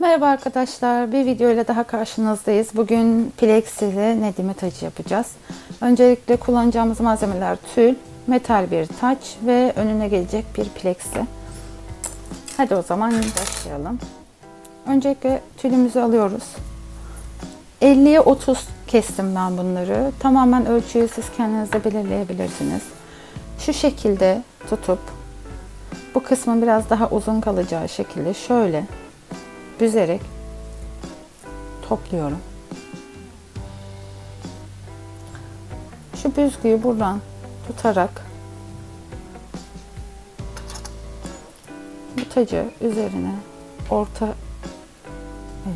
Merhaba arkadaşlar, bir video ile daha karşınızdayız. Bugün Plex ile Nedim'e tacı yapacağız. Öncelikle kullanacağımız malzemeler tül, metal bir taç ve önüne gelecek bir plexi. Hadi o zaman başlayalım. Öncelikle tülümüzü alıyoruz. 50'ye 30 kestim ben bunları. Tamamen ölçüyü siz kendiniz de belirleyebilirsiniz. Şu şekilde tutup bu kısmın biraz daha uzun kalacağı şekilde şöyle büzerek topluyorum. Şu büzgüyü buradan tutarak bu tacı üzerine orta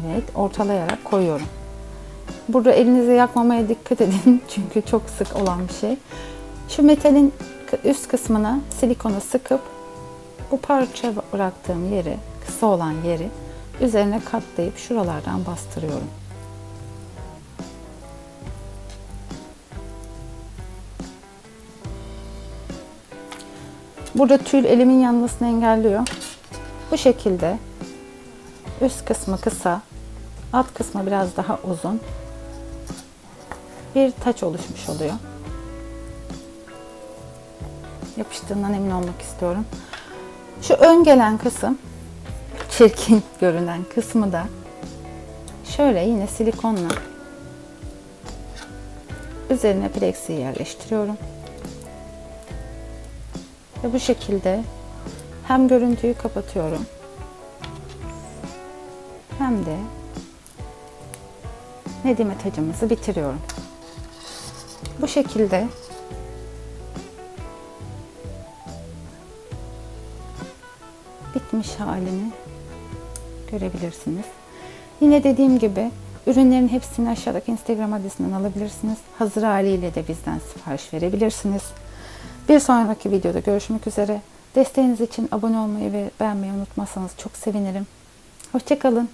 evet ortalayarak koyuyorum. Burada elinizi yakmamaya dikkat edin çünkü çok sık olan bir şey. Şu metalin üst kısmına silikonu sıkıp bu parça bıraktığım yeri, kısa olan yeri üzerine katlayıp şuralardan bastırıyorum. Burada tül elimin yanmasını engelliyor. Bu şekilde üst kısmı kısa, alt kısmı biraz daha uzun bir taç oluşmuş oluyor. Yapıştığından emin olmak istiyorum. Şu ön gelen kısım çirkin görünen kısmı da şöyle yine silikonla üzerine plexi yerleştiriyorum. Ve bu şekilde hem görüntüyü kapatıyorum hem de Nedime tacımızı bitiriyorum. Bu şekilde bitmiş halini görebilirsiniz. Yine dediğim gibi ürünlerin hepsini aşağıdaki Instagram adresinden alabilirsiniz. Hazır haliyle de bizden sipariş verebilirsiniz. Bir sonraki videoda görüşmek üzere. Desteğiniz için abone olmayı ve beğenmeyi unutmazsanız çok sevinirim. Hoşçakalın.